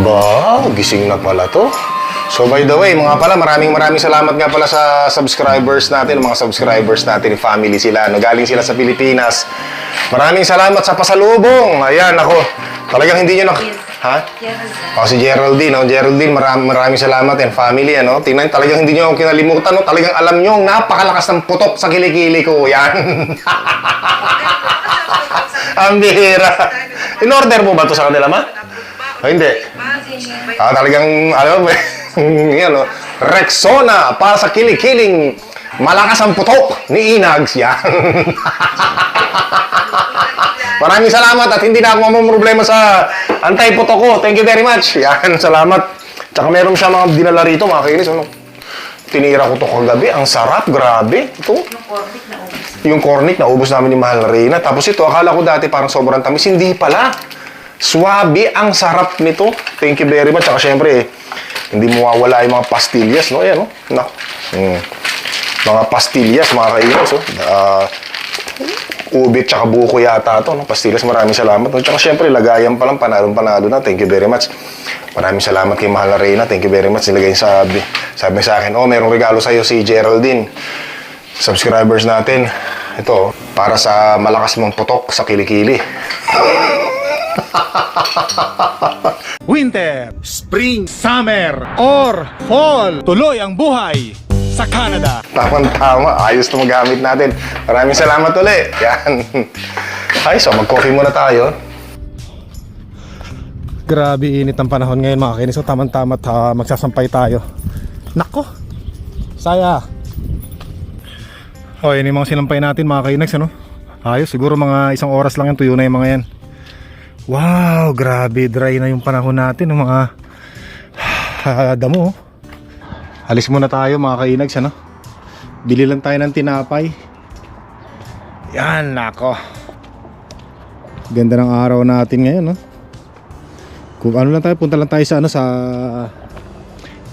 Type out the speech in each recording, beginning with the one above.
Ba, gising na pala to. So by the way, mga pala, maraming maraming salamat nga pala sa subscribers natin, mga subscribers natin, family sila, no? galing sila sa Pilipinas. Maraming salamat sa pasalubong. Ayan, ako, talagang hindi nyo na... Ha? O, si Geraldine, no? Geraldine, maraming, maraming salamat and family, ano? Tingnan, talagang hindi nyo ako kinalimutan, no? Talagang alam nyo, ang napakalakas ng putok sa kilikili ko. Yan. ang bihira. In-order mo ba to sa kanila, ma? O, hindi. Ah, talagang, mo, yan, no? Rexona para sa kilikiling malakas ang putok ni Inags. Yan. Maraming salamat at hindi na ako mamumroblema sa antay-putok ko. Thank you very much. Yan, salamat. Tsaka meron siya mga dinala rito, mga kainis. Ano? Tinira ko to kagabi. Ang sarap, grabe. Ito. Yung cornic, naubos namin ni Mahal na Reyna. Tapos ito, akala ko dati parang sobrang tamis. Hindi pala. Swabe, ang sarap nito. Thank you very much. Tsaka syempre, eh, hindi mawawala yung mga pastillas, no? Ayan, no? Na. Mm. Mga pastillas, mga kainis, oh. Ah, ubit tsaka buko yata to, no? Pastillas, maraming salamat. No? Tsaka syempre, lagayan pa lang, panalong panalo na. Thank you very much. Maraming salamat kay Mahal na Reyna. Thank you very much. Nilagay sabi, sabi sa akin, oh, merong regalo sa'yo si Geraldine. Subscribers natin. Ito, para sa malakas mong putok sa kilikili. Winter, Spring, Summer, or Fall. Tuloy ang buhay sa Canada. Tama-tama. Ayos na magamit natin. Maraming salamat ulit. Yan. Ay, so mag-coffee muna tayo. Grabe init ang panahon ngayon mga kinis. So tamang-tama at ah, magsasampay tayo. Nako! Saya! O, yun yung mga sinampay natin mga kainex ano? Ayos, siguro mga isang oras lang yan tuyo na yung mga yan. Wow, grabe dry na yung panahon natin ng mga damo. Alis muna tayo mga kainags ano? Bili lang tayo ng tinapay. Yan, nako. Ganda ng araw natin ngayon, no? Kung ano lang tayo, punta lang tayo sa ano sa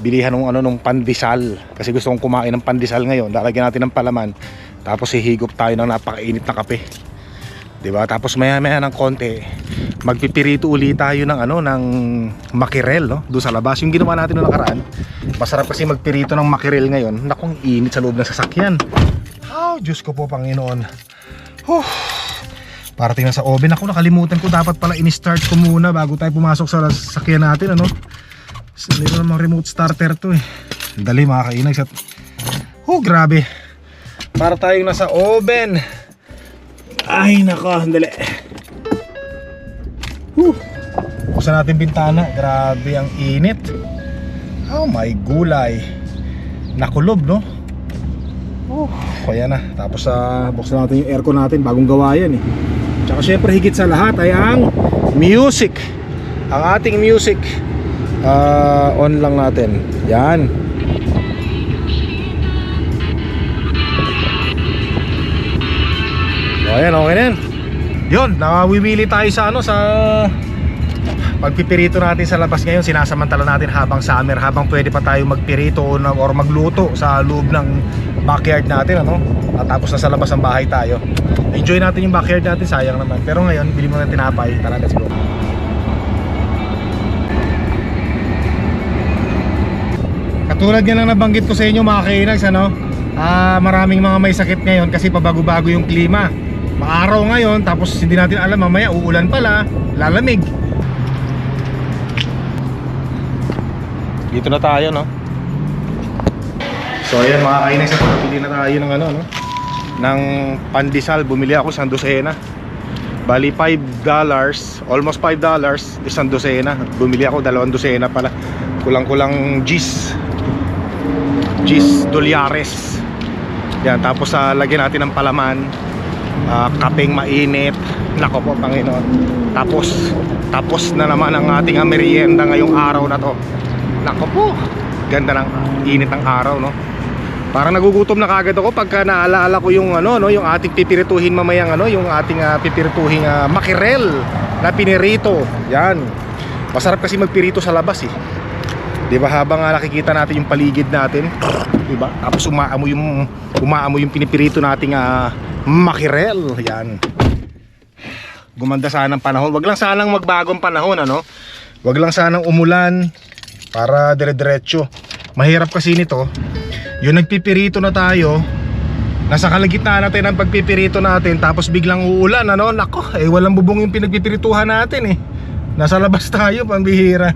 bilihan ng ano nung pandesal kasi gusto kong kumain ng pandesal ngayon. Lalagyan natin ng palaman tapos hihigop tayo ng napakainit na kape. 'Di ba? Tapos maya-maya ng konti, magpipirito uli tayo ng ano ng makirel, no? Doon sa labas. Yung ginawa natin noong nakaraan. Masarap kasi magpirito ng makirel ngayon. Nakong init sa loob ng sasakyan. Oh, Diyos ko po, Panginoon. Huh. Para tingnan sa oven ako nakalimutan ko dapat pala in-start ko muna bago tayo pumasok sa sasakyan natin ano. Meron namang remote starter to eh. Dali mga kainag. Oh grabe. Para tayong nasa oven. Ay nako, dali. Huh. Buksan natin bintana. Grabe ang init. Oh my gulay. Nakulob no? Oh, kaya na. Tapos sa buksan natin yung aircon natin, bagong gawa yan eh. Tsaka syempre higit sa lahat ay ang music. Ang ating music. Ah, on lang natin. Yan. O ayan, okay na yan. Yun, nawiwili tayo sa ano, sa pagpipirito natin sa labas ngayon. Sinasamantala natin habang summer habang pwede pa tayo magpirito na- or magluto sa loob ng backyard natin ano? At tapos na sa labas ng bahay tayo. Enjoy natin yung backyard natin sayang naman. Pero ngayon bili mo ng tinapay. Tara let's go. Katulad nga lang nabanggit ko sa inyo mga kainags ano? Ah, maraming mga may sakit ngayon kasi pabago-bago yung klima maaraw ngayon tapos hindi natin alam mamaya uulan pala lalamig Dito na tayo, no? So, ayan mga kainex, bumili na tayo ng ano, no? Ng pandesal, bumili ako sa dosena. Bali, 5 dollars, almost 5 dollars, isang dosena. Bumili ako dalawang dosena pala. Kulang-kulang gis. Gis dolyares. Yan, tapos sa lagyan natin ng palaman. Ah, kapeng mainit. Nako po, Panginoon. Tapos, tapos na naman ang ating merienda ngayong araw na to. Nako po. Ganda ng init ng araw, no? Parang nagugutom na kagad ako pagka naalaala ko yung ano, no, yung ating pipirituhin mamayang ano, yung ating uh, pipirituhin uh, makirel na pinirito. Yan. Masarap kasi magpirito sa labas eh. 'Di ba habang uh, nakikita natin yung paligid natin, 'di ba? Tapos umaamoy yung umaamoy yung pinipirito nating uh, makirel. Yan. Gumanda sana ang panahon. Wag lang sanang magbagong panahon ano Wag lang sanang umulan para dire-diretso. Mahirap kasi nito. Yung nagpipirito na tayo, nasa kalagitnaan natin ang pagpipirito natin tapos biglang uulan ano? Nako, eh walang bubong yung pinagpipirituhan natin eh. Nasa labas tayo, pambihira.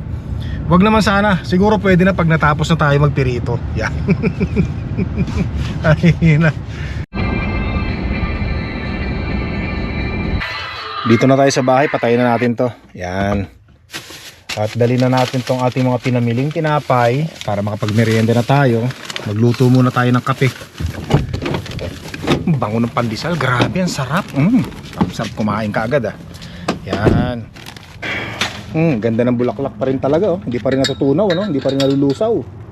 Wag naman sana. Siguro pwede na pag natapos na tayo magpirito. Yan. Ay na. Dito na tayo sa bahay, patayin na natin to. Yan. At dali na natin tong ating mga pinamiling tinapay para makapagmerienda na tayo. Magluto muna tayo ng kape. Bango ng pandesal, grabe, ang sarap. Mm, sarap kumain ka agad ah. Yan. Hmm, ganda ng bulaklak pa rin talaga oh. Hindi pa rin natutunaw ano, hindi pa rin nalulusaw.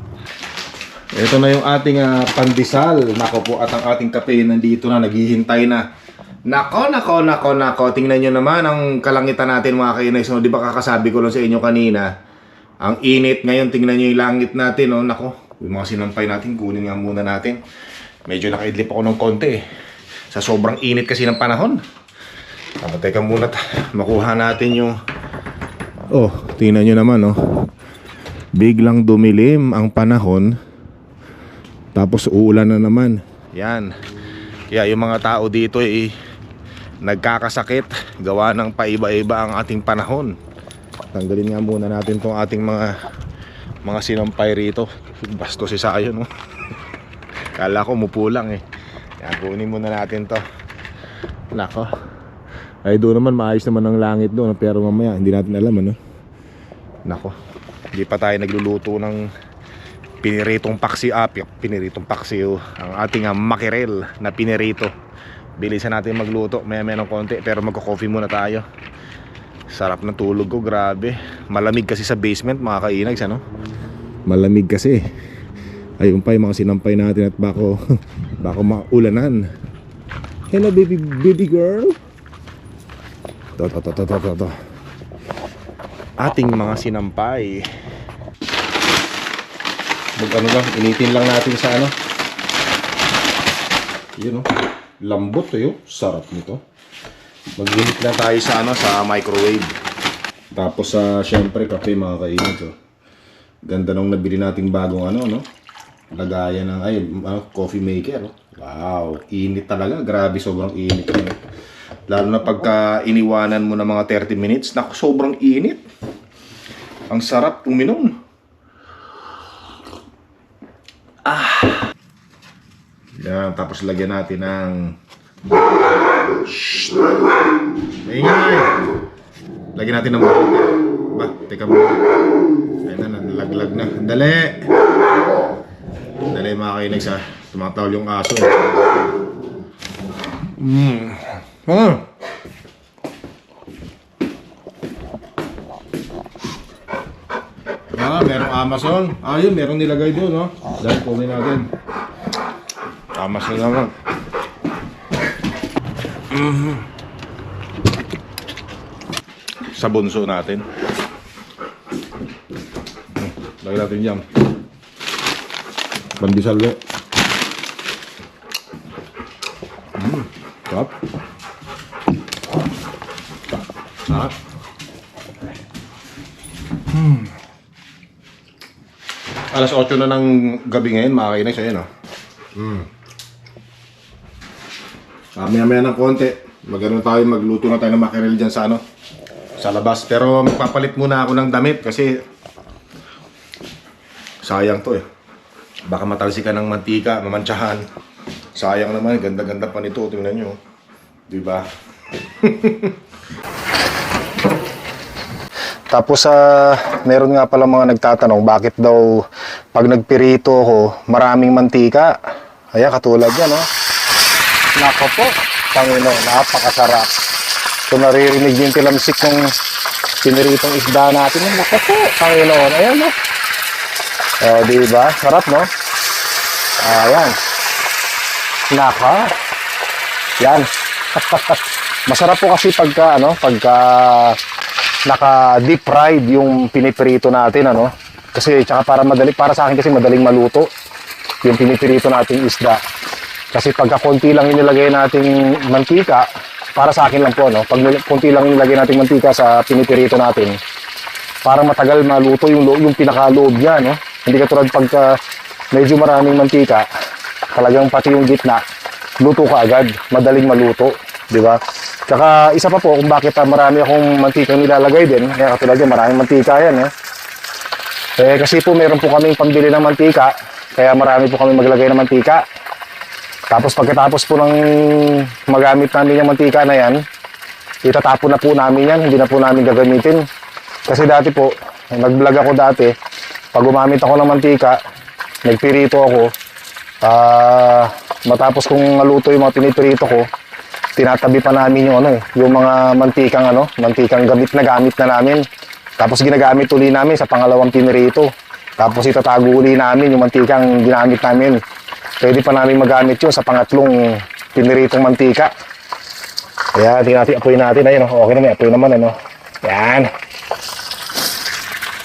Ito na yung ating ah, pandesal. Nako po at ang ating kape nandito na naghihintay na. Nako, nako, nako, nako. Tingnan nyo naman ang kalangitan natin mga kainay. So, di ba kakasabi ko lang sa inyo kanina, ang init ngayon, tingnan nyo yung langit natin, oh. Nako, yung mga sinampay natin, kunin nga muna natin. Medyo nakaidlip ako ng konti eh. Sa sobrang init kasi ng panahon. Ah, teka muna, makuha natin yung... Oh, tingnan nyo naman, oh. Biglang dumilim ang panahon. Tapos uulan na naman. Yan. Kaya yung mga tao dito eh nagkakasakit gawa ng paiba-iba ang ating panahon. Tanggalin nga muna natin tong ating mga mga sinampay rito. Bastos si Sayo no. Kala ko mupo lang eh. Kaya kunin muna natin to. Nako. Ay doon naman maayos naman ang langit doon pero mamaya hindi natin alam ano. Nako. Hindi pa tayo nagluluto ng piniritong paksi up, piniritong paksi oh, ang ating makirel na pinirito. Bilisan natin magluto, maya maya ng konti pero magko-coffee muna tayo. Sarap ng tulog ko, grabe. Malamig kasi sa basement, mga kainags, ano? Malamig kasi. Ayun pa yung mga sinampay natin at bako, bako maulanan. Hello baby, baby girl. To, to, to, to, to, to, to. Ating mga sinampay. Mag ano lang, initin lang natin sa ano. Yun oh. Lambot yun. Sarap nito. Mag-init lang tayo sa ano, sa microwave. Tapos sa syempre kape mga kainit oh. Ganda nung nabili nating bagong ano no. Lagayan ng ay ano, coffee maker. oh. Wow, init talaga. Grabe sobrang init oh. Lalo na pagka iniwanan mo ng mga 30 minutes, naku sobrang init. Ang sarap uminom. Yan, tapos lagyan natin ng... Shhh! Maingay! Lagyan natin ng butter. Ba, teka mo. Ayun na, nalaglag na. Dali! Dali mga kainig sa tumatawal yung aso. Mmm. Ah. Ah, merong Amazon. Ah, yun, merong nilagay doon, no? Dahil kunin natin. Amazon naman. Mhm. Sa bunso natin. Hmm, Lagyan natin yan. Pandesal ulit. Mm, sarap. Sarap. Hmm. Alas 8 na ng gabi ngayon, makakainig sa'yo, no? Mm. Maya maya ng konti. Magano tayo, magluto na tayo ng mackerel dyan sa ano? Sa labas. Pero magpapalit muna ako ng damit kasi sayang to eh. Baka matalsikan ng mantika, mamantsahan. Sayang naman, ganda-ganda pa nito. Tingnan nyo. Di ba? Tapos sa meron nga pala mga nagtatanong bakit daw pag nagpirito ako maraming mantika. Ayan katulad yan oh. Nako po, Panginoon, napakasarap. So naririnig yung tilamsik ng piniritong isda natin. Nako po, Panginoon. Ayan oh. Oh, di ba? Sarap no? Ayan. Naka. Yan. Masarap po kasi pagka ano, pagka naka deep fried yung pinipirito natin ano. Kasi tsaka para madali para sa akin kasi madaling maluto yung pinipirito nating isda. Kasi pagka konti lang inilagay nating mantika, para sa akin lang po no, pag konti lang inilagay nating mantika sa pinipirito natin, para matagal maluto yung, yung pinakaloob niya, no? Hindi katulad pagka medyo maraming mantika, talagang pati yung gitna, luto ka agad, madaling maluto, di ba? Tsaka isa pa po kung bakit ah, marami akong mantika nilalagay din, kaya katulad yan, maraming mantika yan, eh. Eh, kasi po meron po kaming pambili ng mantika, kaya marami po kami maglagay ng mantika. Tapos pagkatapos po ng magamit namin yung mantika na yan, itatapon na po namin yan, hindi na po namin gagamitin. Kasi dati po, nag-vlog ako dati, pag gumamit ako ng mantika, nagpirito ako, ah matapos kong maluto yung mga pinipirito ko, tinatabi pa namin yung ano eh, yung mga mantikang ano, mantikang gamit na gamit na namin. Tapos ginagamit uli namin sa pangalawang pinirito. Tapos itatago uli namin yung mantikang ginamit namin. Pwede pa namin magamit yun sa pangatlong piniritong mantika. Ayan, tingnan natin, apoy natin. Ayun, oh, okay naman, apoy naman, ano. Yan.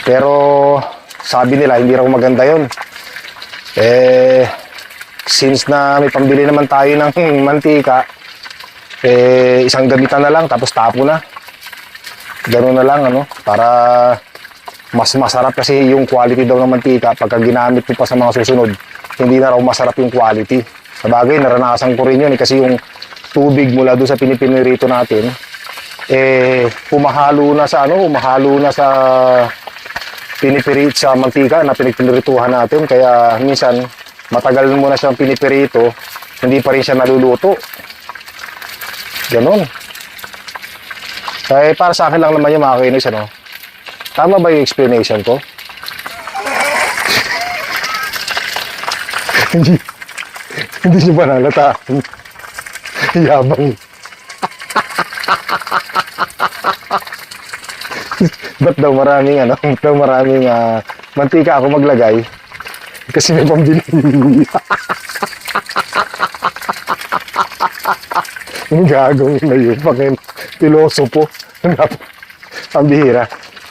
Pero, sabi nila, hindi raw maganda yon. Eh, since na may pambili naman tayo ng mantika, eh, isang gamitan na lang, tapos tapo na. Ganun na lang, ano, para mas masarap kasi yung quality daw ng mantika pagka ginamit mo pa sa mga susunod, hindi na raw masarap yung quality. Sa bagay, naranasan ko rin yun eh, kasi yung tubig mula doon sa pinipinirito natin, eh, pumahalo na sa ano, pumahalo na sa pinipirit sa mantika na pinagpinirituhan natin. Kaya minsan, matagal mo na siyang pinipirito, hindi pa rin siya naluluto. Ganon. Eh, para sa akin lang naman yung mga kainis, ano? Tama ba yung explanation ko? Hindi, hindi nyo ba nalataan? Yabang. Ba't daw maraming ano, ba't daw maraming ah, mantika ako maglagay? Kasi may pambili. Yung gagawin na yun, pakin pilosopo. Ang bihira.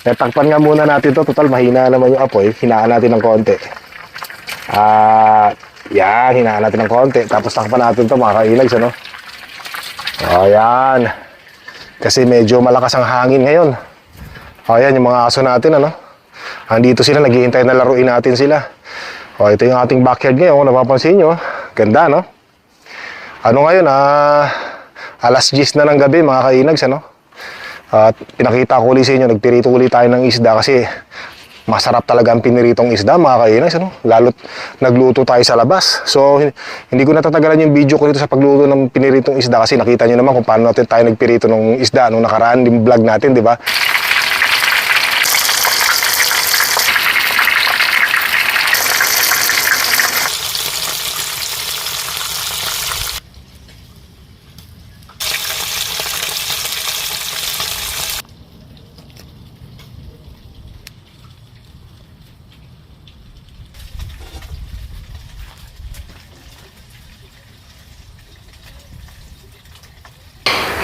Eh, takpan nga muna natin to. Total, mahina naman yung apoy. Hinaan natin ng konti. Ah, yan, hinaan natin ng konti. Tapos takpan natin to mga kainags, ano? O. Kasi medyo malakas ang hangin ngayon. O, yan, yung mga aso natin, ano? Andito sila, naghihintay na laruin natin sila. O, ito yung ating backyard ngayon, kung napapansin nyo. Ganda, no? Ano ngayon, ah, alas 10 na ng gabi, mga kainags, ano? At pinakita ko ulit sa inyo, nagpirito ulit tayo ng isda kasi masarap talaga ang piniritong isda, mga kainags, ano? Lalo't nagluto tayo sa labas. So, hin- hindi ko natatagalan yung video ko dito sa pagluto ng piniritong isda kasi nakita nyo naman kung paano natin tayo nagpirito ng isda nung nakaraan, yung vlog natin, di ba?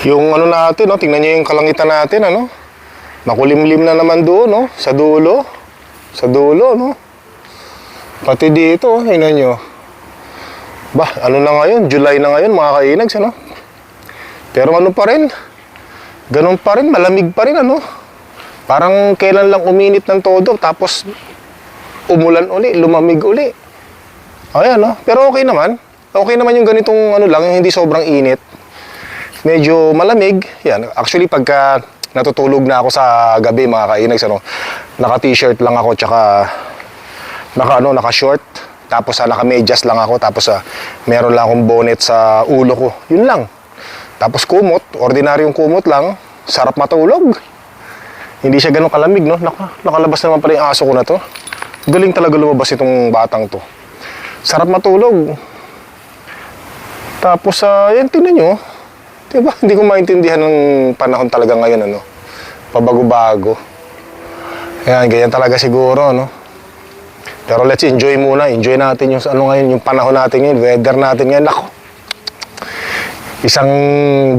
Yung ano natin, no? tingnan niyo yung kalangitan natin, ano? Makulimlim na naman doon, no? Sa dulo. Sa dulo, no? Pati dito, oh, tingnan niyo. Bah, ano na ngayon? July na ngayon, mga kainags, ano? Pero ano pa rin? Ganun pa rin, malamig pa rin, ano? Parang kailan lang uminit ng todo, tapos umulan uli, lumamig uli. Ayan, no? Pero okay naman. Okay naman yung ganitong ano lang, hindi sobrang init medyo malamig. Yan. Actually, pagka natutulog na ako sa gabi, mga kainags, ano, naka-t-shirt lang ako, tsaka naka, ano, naka-short. Tapos ah, naka-medyas lang ako. Tapos ah, meron lang akong bonnet sa ulo ko. Yun lang. Tapos kumot, ordinaryong kumot lang. Sarap matulog. Hindi siya ganun kalamig, no? Naka, nakalabas naman pala yung aso ko na to. Galing talaga lumabas itong batang to. Sarap matulog. Tapos, ah, yan, tingnan nyo. Diba? Hindi ko maintindihan ng panahon talaga ngayon, ano? Pabago-bago. Ayan, ganyan talaga siguro, no? Pero let's enjoy muna. Enjoy natin yung ano ngayon, yung panahon natin ngayon, weather natin ngayon. Nako. Isang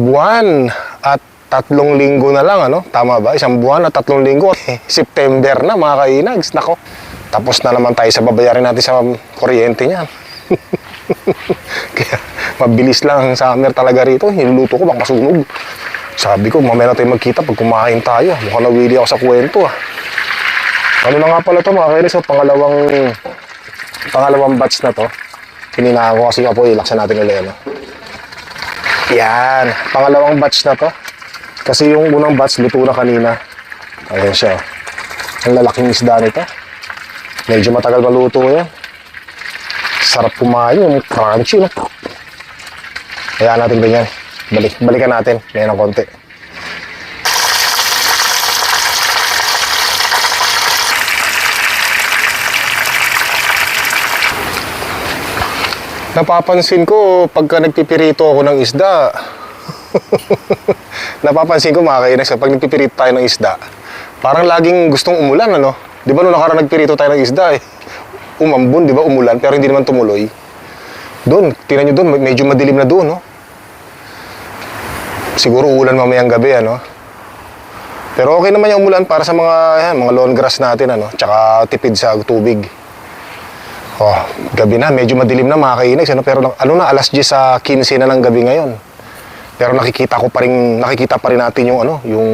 buwan at tatlong linggo na lang, ano? Tama ba? Isang buwan at tatlong linggo. September na, mga kainags. Nako. Tapos na naman tayo sa babayarin natin sa kuryente niyan. Kaya mabilis lang ang summer talaga rito. Hinuluto ko baka masunog. Sabi ko, mamaya na tayo magkita pag kumain tayo. Mukhang nawili ako sa kwento ah. Ano na nga pala to mga kainis, so pangalawang pangalawang batch na to. Hininahan ko kasi po, ilaksan natin ulit. Ano? Yan, pangalawang batch na to. Kasi yung unang batch, luto na kanina. Ayan siya. oh. Ang lalaking isda nito. Medyo matagal maluto yan. Sarap kumain, yung crunchy, no? Kaya natin ganyan. Balik, balikan natin. Ngayon ng konti. Napapansin ko pagka nagpipirito ako ng isda. Napapansin ko mga kainex, pag nagpipirito tayo ng isda, parang laging gustong umulan, ano? Di ba nung nakaraan nagpirito tayo ng isda, eh? Umambun, di ba? Umulan, pero hindi naman tumuloy. Doon, tingnan nyo doon, medyo madilim na doon, no? Siguro ulan mamayang gabi, ano? Pero okay naman yung umulan para sa mga, yan, mga lawn grass natin, ano? Tsaka tipid sa tubig. Oh, gabi na, medyo madilim na mga kainex, ano? Pero ano na, alas 10 sa 15 na ng gabi ngayon. Pero nakikita ko pa rin, nakikita pa rin natin yung ano, yung,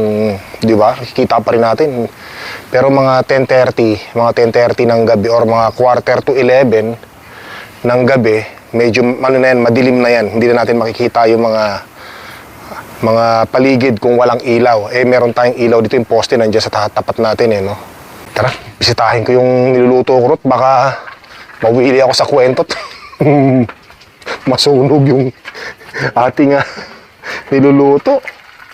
di ba? Nakikita pa rin natin. Pero mga 10.30, mga 10.30 ng gabi or mga quarter to 11 ng gabi, medyo ano na yan, madilim na yan. Hindi na natin makikita yung mga mga paligid kung walang ilaw. Eh, meron tayong ilaw dito yung poste nandiyan sa ta- tapat natin eh, no? Tara, bisitahin ko yung niluluto ko rot. Baka mawili ako sa kwentot. Masunog yung ating ah, niluluto.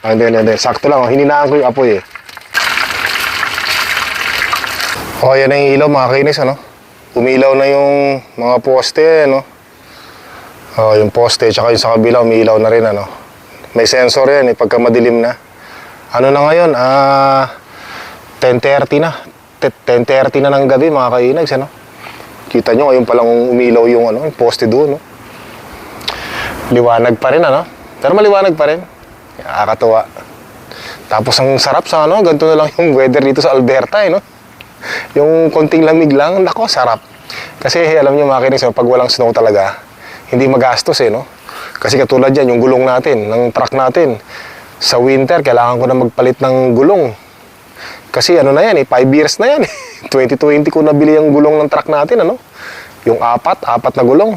Ah, hindi, hindi, hindi. Sakto lang. oh. Hininaan ko yung apoy eh. O, yan na yung ilaw mga kainis, ano? Umilaw na yung mga poste, ano? O, yung poste, tsaka yung sa kabila, umilaw na rin, ano? May sensor yan, eh, pagka madilim na. Ano na ngayon? Ah, 10.30 na. Te- 10.30 na ng gabi, mga kainags, ano? Kita nyo, ngayon palang umilaw yung, ano, yung poste doon, no? Liwanag pa rin, ano? Pero maliwanag pa rin. Nakakatuwa. Tapos ang sarap sa ano, ganito na lang yung weather dito sa Alberta, eh, no? Yung konting lamig lang, nako, sarap. Kasi alam niyo mga kinis, pag walang snow talaga, hindi magastos eh, no? Kasi katulad yan, yung gulong natin, ng truck natin, sa winter, kailangan ko na magpalit ng gulong. Kasi ano na yan eh, 5 years na yan eh. 2020 ko nabili yung gulong ng truck natin, ano? Yung apat, apat na gulong.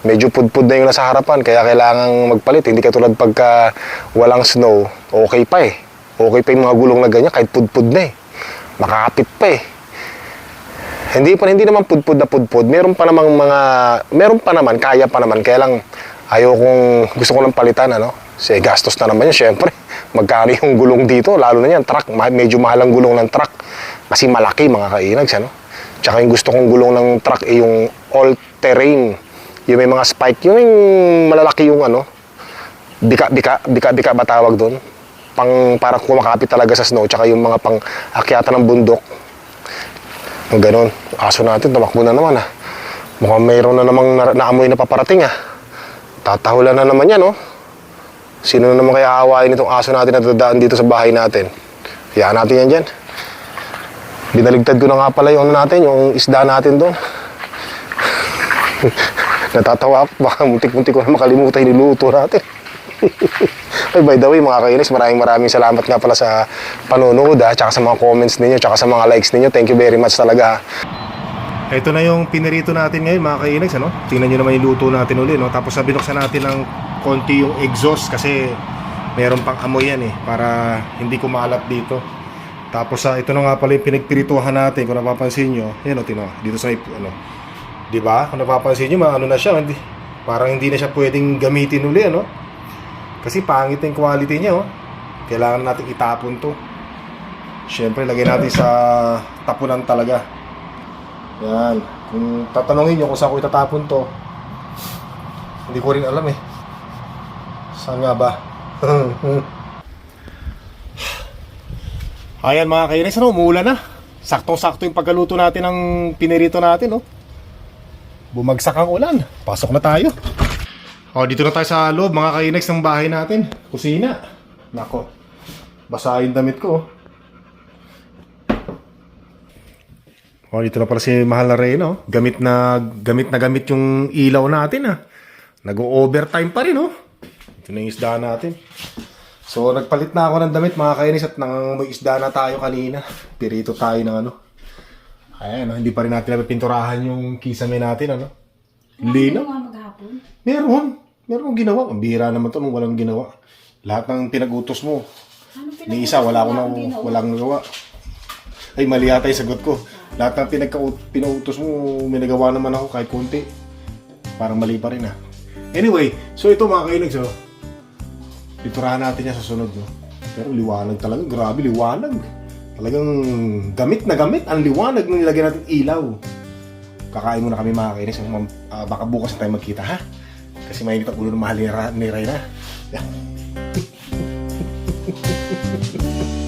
Medyo pudpud na yung nasa harapan, kaya kailangan magpalit. Hindi katulad pagka walang snow, okay pa eh. Okay pa yung mga gulong na ganyan, kahit pudpud na eh. Makakapit pa eh. Hindi pa hindi naman pudpud na pudpud. Meron pa namang mga meron pa naman, kaya pa naman. Kaya lang ayaw kong gusto ko lang palitan ano. Kasi gastos na naman yun, syempre. Magkano yung gulong dito, lalo na yan, truck. Medyo mahal ang gulong ng truck. Kasi malaki mga kainags, ano. Tsaka yung gusto kong gulong ng truck ay yung all-terrain. Yung may mga spike, yung, yung malalaki yung ano, bika, bika, bika, bika ba tawag doon? Pang, para kumakapit talaga sa snow, tsaka yung mga pang akyatan ng bundok. Ganun. Aso natin, tumakbo na naman ah. Mukhang mayroon na namang na, naamoy na paparating ah. Tatahulan na naman yan, oh. Sino na naman kaya aawain itong aso natin na dadaan dito sa bahay natin? Hayaan natin yan dyan. Binaligtad ko na nga pala yung ano natin, yung isda natin doon. Natatawa ako, baka muntik-muntik ko na makalimutan yung niluto natin. Ay, by the way, mga kainis, maraming maraming salamat nga pala sa panonood, ha, tsaka sa mga comments ninyo, tsaka sa mga likes ninyo. Thank you very much talaga. ha. Ito na yung pinirito natin ngayon mga kainags ano? Tingnan nyo naman yung luto natin uli no? Tapos sa binuksan natin ng konti yung exhaust kasi meron pang amoy yan eh para hindi kumalat dito. Tapos sa ito na nga pala yung pinagpirituhan natin kung napapansin nyo. Yan o, tino, dito sa ano. Di ba? Kung napapansin nyo, ano na siya. Hindi, parang hindi na siya pwedeng gamitin uli ano? Kasi pangit yung quality niya oh. Kailangan natin itapon to. Siyempre, lagay natin sa tapunan talaga. Yan. Kung tatanungin nyo kung saan ko itatapon to, hindi ko rin alam eh. Saan nga ba? Ayan mga kainis, ano, umuulan na. Saktong-sakto yung pagkaluto natin ng pinirito natin, no? Bumagsak ang ulan. Pasok na tayo. O, dito na tayo sa loob, mga kainex ng bahay natin. Kusina. Nako. Basa yung damit ko. Oh. Oh, dito na pala si Mahal na Reyna, oh. Gamit na, gamit na gamit yung ilaw natin, ah. Nag-overtime pa rin, oh. Ito na yung isda natin. So, nagpalit na ako ng damit, mga kainis, at nang may isda na tayo kanina. Pirito tayo ng ano, Ayan, no? hindi pa rin natin napipinturahan yung kisame natin, ano? Lino? Meron. Meron akong ginawa. Ang bihira naman to nung walang ginawa. Lahat ng pinag-utos mo. Ano Ni isa, wala akong akong na, ginawa? walang nagawa. Ay, mali yata yung sagot ko. Lahat ng pinagka pinautos mo, may nagawa naman ako kahit konti. Parang mali pa rin ah. Anyway, so ito mga kainags, oh. Piturahan natin yan sa sunod, no? Pero liwanag talaga, grabe liwanag. Talagang gamit na gamit ang liwanag nung nilagyan natin ilaw. Kakain muna kami mga kainis. Um, ah, baka bukas na tayo magkita, ha? Kasi mainit ang ulo ng mahal ni, Ra- ni Rayna.